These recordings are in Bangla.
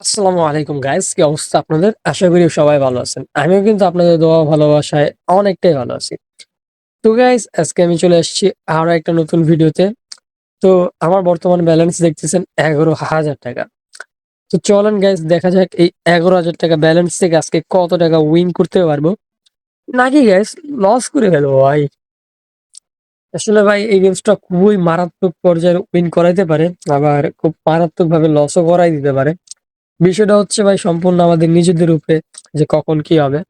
আসসালামু আলাইকুম গাইস কি অবস্থা আপনাদের? আশা করি সবাই ভালো আছেন। আমিও কিন্তু আপনাদের দোয়া ভালোবাসায় অনেকটাই ভালো আছি। তো গাইস আজকে আমি চলে এসেছি আরও একটা নতুন ভিডিওতে। তো, আমার বর্তমান ব্যালেন্স দেখতেছেন এগারো হাজার টাকা। তো, চলেন গাইস দেখা যাক এই এগারো হাজার টাকা ব্যালেন্স থেকে আজকে কত টাকা উইন করতে পারব। নাকি গাইস লস করে ফেলব, ভাই? আসলে, ভাই, এই গেমসটা খুবই মারাত্মক পর্যায়ে উইন করাইতে পারে, আবার খুব মারাত্মক ভাবে লসও করাই দিতে পারে। বিষয়টা হচ্ছে ভাই সম্পূর্ণ আমাদের নিজেদের উপরে যে কখন কি হবে।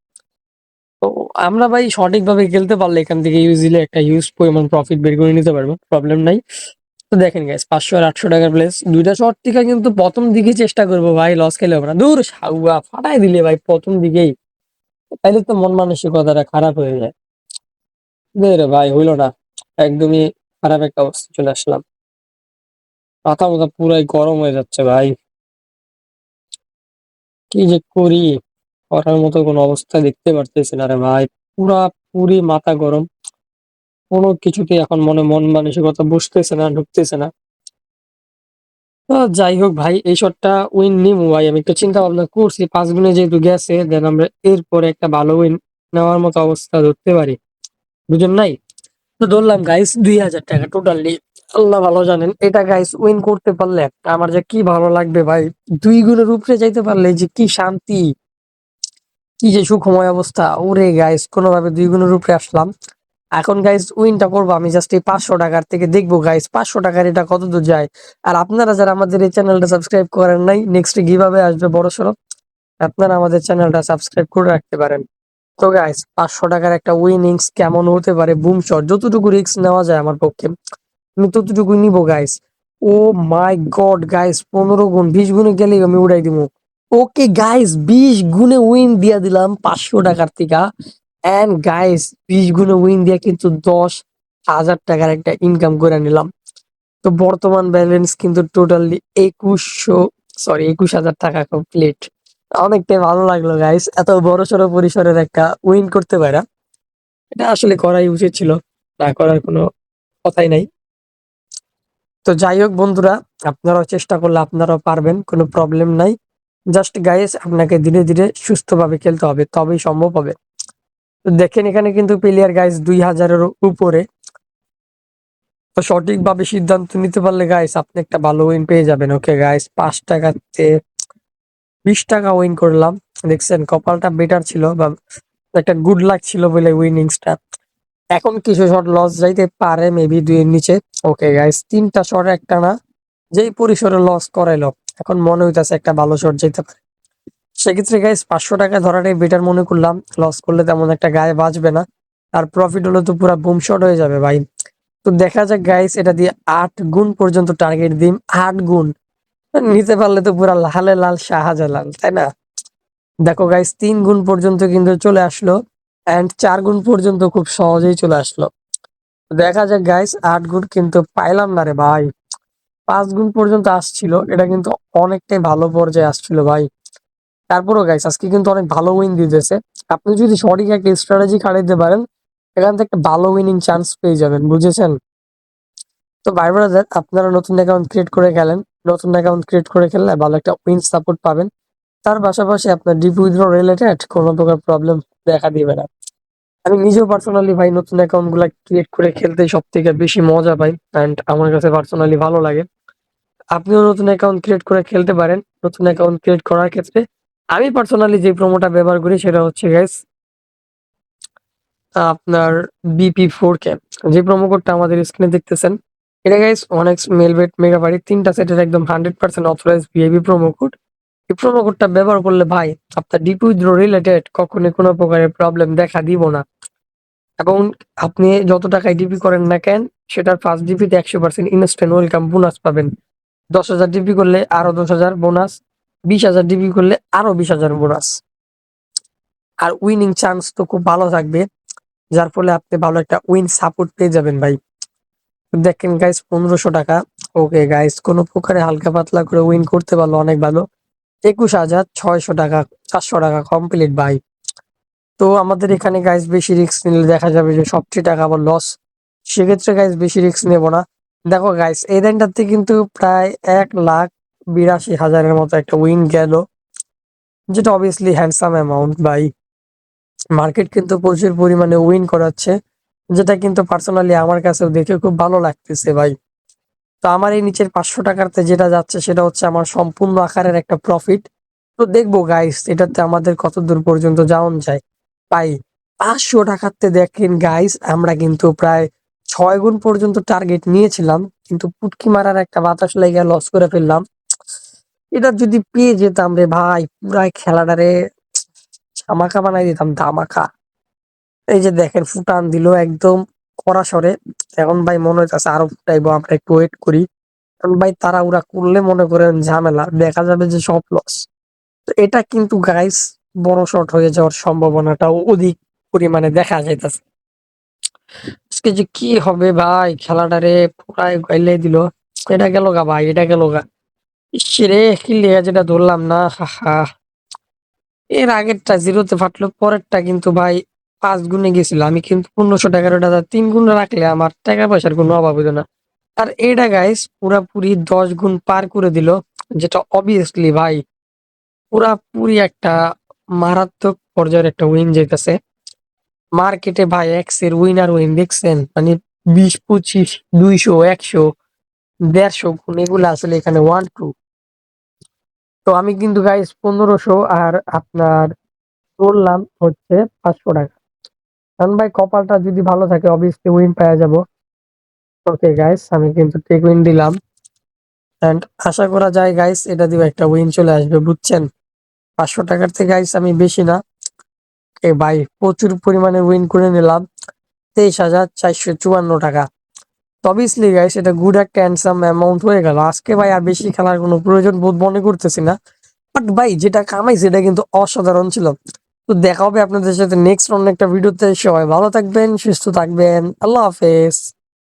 তো আমরা ভাই সঠিকভাবে খেলতে পারলে এখান থেকে ইউজিলি একটা হিউজ পরিমাণ প্রফিট বের করে নিতে পারব প্রবলেম নাই। তো দেখেন গাইস পাঁচশো আর আটশো টাকার প্লেস দুইটা শট থেকে কিন্তু প্রথম দিকে চেষ্টা করব ভাই লস খেলে হবে না। দূর সাউয়া, ফাটাই দিলে ভাই প্রথম দিকেই। তাইলে তো মন মানসিকতাটা খারাপ হয়ে যায়। রে ভাই, হইল না। একদমই খারাপ একটা অবস্থা, চলে আসলাম। মাথা মাথা পুরাই গরম হয়ে যাচ্ছে ভাই। কি যে করি? করার মতো কোনো অবস্থা দেখতে পারতেছি না রে ভাই। পুরা, পুরি মাথা গরম। কোনো কিছুতে এখন মনে মন মানসিকতা বসতেছে না, ঢুকতেছে না। তো যাই হোক ভাই, এই শটটা উইন নিবো ভাই। আমি একটু চিন্তা ভাবনা করছি, পাঁচ গুণে যেহেতু গেছে দেন আমরা এরপরে একটা ভালো উইন নেওয়ার মতো অবস্থা ধরতে পারি। বুঝেন নাই? তো ধরলাম গাইস দুই হাজার টাকা টোটালি আল্লাহ ভালো জানেন। এটা গাইস উইন করতে পারলে আমার যে কি ভালো লাগবে ভাই? দুই গুণের উপরে যাইতে পারলে যে কি শান্তি, কি যে সুখময় অবস্থা, ওরে গাইস কোনোভাবে দুই গুণের উপরে আসলাম। এখন গাইস উইনটা করব, আমি জাস্ট এই পাঁচশো টাকার থেকে দেখব গাইস পাঁচশো টাকার এটা কত দূর যায়। আর আপনারা যারা আমাদের এই চ্যানেলটা সাবস্ক্রাইব করেন নাই নেক্সট কীভাবে আসবে বড় সড়ো। আপনারা আমাদের চ্যানেলটা সাবস্ক্রাইব করে রাখতে পারেন। তো গাইস পাঁচশো টাকার একটা উইনিংস কেমন হতে পারে বুম শট যতটুকু রিস্ক নেওয়া যায় আমার পক্ষে। আমি ততটুকু নিবো guys oh my god guys পনেরো গুণ, বিশ গুণে গেলেই আমি উড়াই দিব। ওকে গাইস বিশ গুণে উইন দিয়া দিলাম পাঁচশো টাকার থেকে। এন্ড গাইস বিশ গুণে উইন দিয়ে কিন্তু দশ হাজার টাকার একটা ইনকাম করে নিলাম। তো বর্তমান ব্যালেন্স কিন্তু টোটালি একুশশো সরি একুশ হাজার টাকা কমপ্লিট অনেকটাই ভালো লাগল গাইস এত বড় সড়ো পরিসরের একটা উইন করতে পারা। এটা আসলে করাই উচিত ছিল, না করার কোনো কথাই নাই। তো যাই হোক বন্ধুরা, আপনারাও চেষ্টা করলে আপনারাও পারবেন, কোনো প্রবলেম নাই। জাস্ট গাইস আপনাকে ধীরে ধীরে সুস্থভাবে খেলতে হবে, তবেই সম্ভব হবে। তো দেখেন এখানে কিন্তু প্লেয়ার গাইস দুই হাজারের উপরে। তো সঠিকভাবে সিদ্ধান্ত নিতে পারলে গাইস আপনি একটা ভালো উইন পেয়ে যাবেন। ওকে গাইস পাঁচ টাকাতে বিশ টাকা উইন করলাম। দেখছেন, কপালটা বেটার ছিল, বা একটা গুড লাক ছিল বলে উইনিংসটা এখন কিছু শট লস যাইতে পারে মেবি দুইয়ের নিচে। ওকে গাইস তিনটা শট একটা না। যেই পরিসরে লস করাইলো, এখন মনে হইতাছে একটা ভালো শট যাইতে পারে। সেক্ষেত্রে গাইস পাঁচশো টাকা ধরাটাই বেটার মনে করলাম। লস করলে তেমন একটা গায়ে বাঁচবে না। আর প্রফিট হলে তো পুরো বুম শট হয়ে যাবে, ভাই। তো দেখা যাক গাইস এটা দিয়ে আট গুণ পর্যন্ত টার্গেট দিম। আট গুণ। নিতে পারলে তো পুরা লালে লাল শাহজালাল, তাই না? দেখো গাইস তিন গুণ পর্যন্ত কিন্তু চলে আসলো। এন্ড চার গুণ পর্যন্ত খুব সহজেই চলে আসলো। দেখা যাক গাইস আট গুণ কিন্তু পাইলাম না রে ভাই। পাঁচ গুণ পর্যন্ত আসছিল, এটা কিন্তু অনেকটাই ভালো পর্যায়ে আসছিল ভাই। তারপরও গাইস আজকে কিন্তু অনেক ভালো উইন দিতেছে। আপনি যদি সঠিক একটা স্ট্র্যাটেজি খাটাইতে পারেন, এখান থেকে ভালো উইনিং চান্স পেয়ে যাবেন, বুঝেছেন? তো ভাই ব্রাদার আপনারা নতুন অ্যাকাউন্ট ক্রিয়েট করে খেলেন। নতুন অ্যাকাউন্ট ক্রিয়েট করে খেললে ভালো একটা উইন সাপোর্ট পাবেন। তার পাশাপাশি আপনার ডিপ উইথড্র রিলেটেড কোনো প্রকার প্রবলেম দেখা দিবে না। আমি নিজেও পার্সোনালি ভাই নতুন অ্যাকাউন্টগুলা ক্রিয়েট করে খেলতে সব থেকে বেশি মজা পাই অ্যান্ড আমার কাছে পার্সোনালি ভালো লাগে। আপনিও নতুন অ্যাকাউন্ট ক্রিয়েট করে খেলতে পারেন, নতুন অ্যাকাউন্ট ক্রিয়েট করার ক্ষেত্রে। আমি পার্সোনালি যে প্রোমোটা ব্যবহার করি সেটা হচ্ছে গাইস আপনার বিপি ফোর কে যে প্রোমো কোডটা আমাদের স্ক্রিনে দেখতেছেন, এটা গাইস অনেক মেলবেট মেগাবাড়ি তিনটা সেটের একদম hundred percent authorize VIP promo code এই প্রোমো কোডটা ব্যবহার করলে ভাই আপনার ডিপি উইথড্র রিলেটেড কখনোই কোনো প্রকারের প্রবলেম দেখা দিব না। এবং আপনি যত টাকায় ডিপি করেন না কেন, সেটার ফার্স্ট ডিপিতে একশো পার্সেন্ট ইনস্ট্যান্ট ওয়েলকাম বোনাস পাবেন। দশ হাজার ডিপি করলে আরও দশ হাজার বোনাস বিশ হাজার ডিপি করলে আরও বিশ হাজার বোনাস আর উইনিং চান্স তো খুব ভালো থাকবে, যার ফলে আপনি ভালো একটা উইন সাপোর্ট পেয়ে যাবেন ভাই। দেখেন গাইস পনেরোশো টাকা। ওকে গাইস কোনো প্রকারে হালকা পাতলা করে উইন করতে পারল অনেক ভালো। একুশ হাজার ছয়শো টাকা, চারশো টাকা কমপ্লিট ভাই তো আমাদের এখানে গাইস বেশি রিস্ক নিলে দেখা যাবে যে সবচেয়ে টাকা আবার লস সেক্ষেত্রে গাইস বেশি রিস্ক নেব না। দেখো গাইস এই লাইনটাতে কিন্তু প্রায় এক লাখ বিরাশি হাজারের মতো একটা উইন গেল, যেটা obviously handsome amount by market কিন্তু প্রচুর পরিমাণে উইন করাচ্ছে, যেটা কিন্তু পার্সোনালি আমার কাছেও দেখে খুব ভালো লাগতেছে ভাই। তো আমার এই নিচের পাঁচশো টাকাতে যেটা যাচ্ছে সেটা হচ্ছে আমার সম্পূর্ণ আকারের একটা প্রফিট তো দেখব গাইস এটাতে আমাদের কত দূর পর্যন্ত যাওন যায়। পাই পাঁচশো টাকাতে দেখেন গাইস আমরা কিন্তু প্রায় ছয় গুণ পর্যন্ত টার্গেট নিয়েছিলাম, কিন্তু পুটকি মারার একটা বাতাস লেগে লস করে ফেললাম। এটা যদি পেয়ে যেতাম রে ভাই পুরাই খেলাটারে ধামাকা বানাই দিতাম, ধামাকা। এই যে দেখেন, ফুটান দিল একদম। কড়া সরে এখন ভাই মনে হইতেছে আরও ফুটাইবো, আমরা একটু ওয়েট করি। কারণ ভাই তারা ওরা করলে মনে করেন ঝামেলা, দেখা যাবে যে সব লস তো এটা কিন্তু গাইস বড় শট হয়ে যাওয়ার সম্ভাবনাটা অধিক পরিমাণে দেখা যাইতেছে। আজকে যে কি হবে ভাই, খেলাটা রে পুরাই গাইলে দিল। এটা গেল গা ভাই, এটা গেল গা। রে কি লেগা যেটা ধরলাম না, হা এর আগেরটা জিরোতে ফাটলো, পরেরটা কিন্তু ভাই পাঁচ গুণে গেছিল। আমি কিন্তু পনেরোশো টাকার ওটা তিন গুণ রাখলে আমার টাকা পয়সার কোনো অভাব হইতো না। আর এটা গাইস পুরাপুরি দশ গুণ পার করে দিল, যেটা অবভিয়াসলি ভাই পুরাপুরি একটা মারাত্মক পর্যায়ের একটা উইন যেতেছে মার্কেটে ভাই এক্সের উইনার উইন দেখছেন? মানে বিশ, পঁচিশ, দুইশো, একশো, দেড়শো গুণ, এগুলো আসলে এখানে ওয়ান টু তো আমি কিন্তু গাইস পনেরোশো আর আপনার বললাম হচ্ছে পাঁচশো টাকা। কারণ ভাই কপালটা যদি ভালো থাকে অবভিয়াসলি উইন পাওয়া যাব। ওকে গাইস আমি কিন্তু টেক উইন দিলাম। এন্ড আশা করা যায় গাইস এটা দিয়ে একটা উইন চলে আসবে, বুঝছেন? পাঁচশো টাকার থেকে গাইস আমি বেশি না। এ ভাই, প্রচুর পরিমাণে উইন করে নিলাম। তেইশ হাজার চারশো চুয়ান্ন টাকা। অবভিয়াসলি গাইস এটা গুড একটা হ্যান্ডসাম অ্যামাউন্ট হয়ে গেল। আজকে, ভাই, আর বেশি খেলার কোনো প্রয়োজন বোধ মনে করতেছি না। বাট ভাই, যেটা কামাই সেটা কিন্তু অসাধারণ ছিল। তো দেখা হবে আপনাদের সাথে নেক্সট অন্য একটা ভিডিওতে সবাই ভালো থাকবেন, সুস্থ থাকবেন। আল্লাহ হাফেজ।